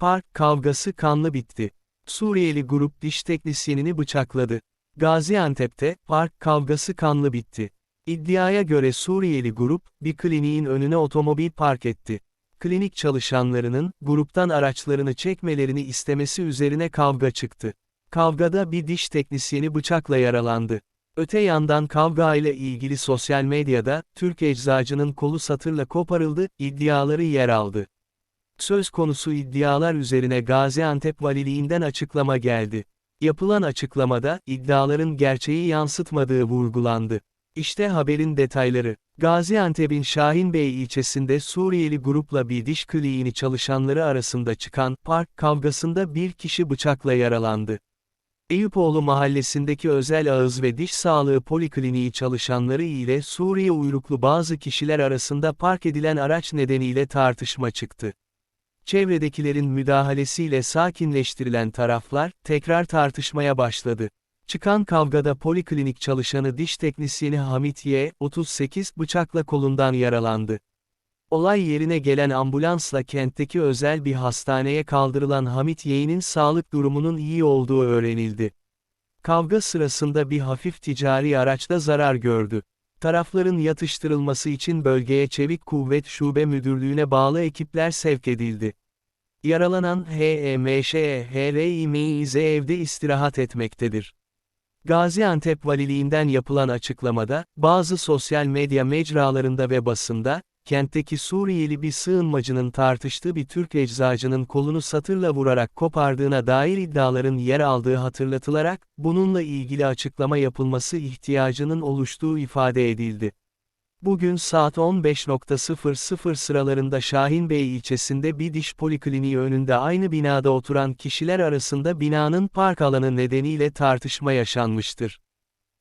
Park kavgası kanlı bitti. Suriyeli grup diş teknisyenini bıçakladı. Gaziantep'te park kavgası kanlı bitti. İddiaya göre Suriyeli grup, bir kliniğin önüne otomobil park etti. Klinik çalışanlarının, gruptan araçlarını çekmelerini istemesi üzerine kavga çıktı. Kavgada bir diş teknisyeni bıçakla yaralandı. Öte yandan kavga ile ilgili sosyal medyada, Türk eczacının kolu satırla koparıldı, iddiaları yer aldı. Söz konusu iddialar üzerine Gaziantep Valiliğinden açıklama geldi. Yapılan açıklamada, iddiaların gerçeği yansıtmadığı vurgulandı. İşte haberin detayları. Gaziantep'in Şahinbey ilçesinde Suriyeli grupla bir diş kliniğini çalışanları arasında çıkan park kavgasında bir kişi bıçakla yaralandı. Eyüpoğlu mahallesindeki özel ağız ve diş sağlığı polikliniği çalışanları ile Suriye uyruklu bazı kişiler arasında park edilen araç nedeniyle tartışma çıktı. Çevredekilerin müdahalesiyle sakinleştirilen taraflar, tekrar tartışmaya başladı. Çıkan kavgada poliklinik çalışanı diş teknisyeni Hamit Y, 38, bıçakla kolundan yaralandı. Olay yerine gelen ambulansla kentteki özel bir hastaneye kaldırılan Hamit Y'nin sağlık durumunun iyi olduğu öğrenildi. Kavga sırasında bir hafif ticari araçta zarar gördü. Tarafların yatıştırılması için bölgeye Çevik Kuvvet Şube Müdürlüğü'ne bağlı ekipler sevk edildi. Yaralanan HEMŞE, HRİMİZ evde istirahat etmektedir. Gaziantep Valiliğinden yapılan açıklamada, bazı sosyal medya mecralarında ve basında, kentteki Suriyeli bir sığınmacının tartıştığı bir Türk eczacının kolunu satırla vurarak kopardığına dair iddiaların yer aldığı hatırlatılarak, bununla ilgili açıklama yapılması ihtiyacının oluştuğu ifade edildi. Bugün saat 15.00 sıralarında Şahinbey ilçesinde bir diş polikliniği önünde aynı binada oturan kişiler arasında binanın park alanı nedeniyle tartışma yaşanmıştır.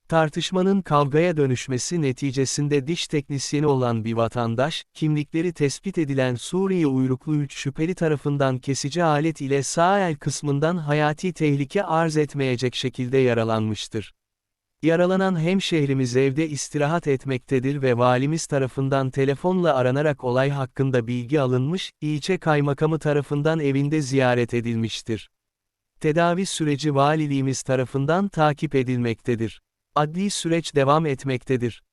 Tartışmanın kavgaya dönüşmesi neticesinde diş teknisyeni olan bir vatandaş, kimlikleri tespit edilen Suriye uyruklu 3 şüpheli tarafından kesici alet ile sağ el kısmından hayati tehlike arz etmeyecek şekilde yaralanmıştır. Yaralanan hemşehrimiz evde istirahat etmektedir ve valimiz tarafından telefonla aranarak olay hakkında bilgi alınmış, ilçe kaymakamı tarafından evinde ziyaret edilmiştir. Tedavi süreci valiliğimiz tarafından takip edilmektedir. Adli süreç devam etmektedir.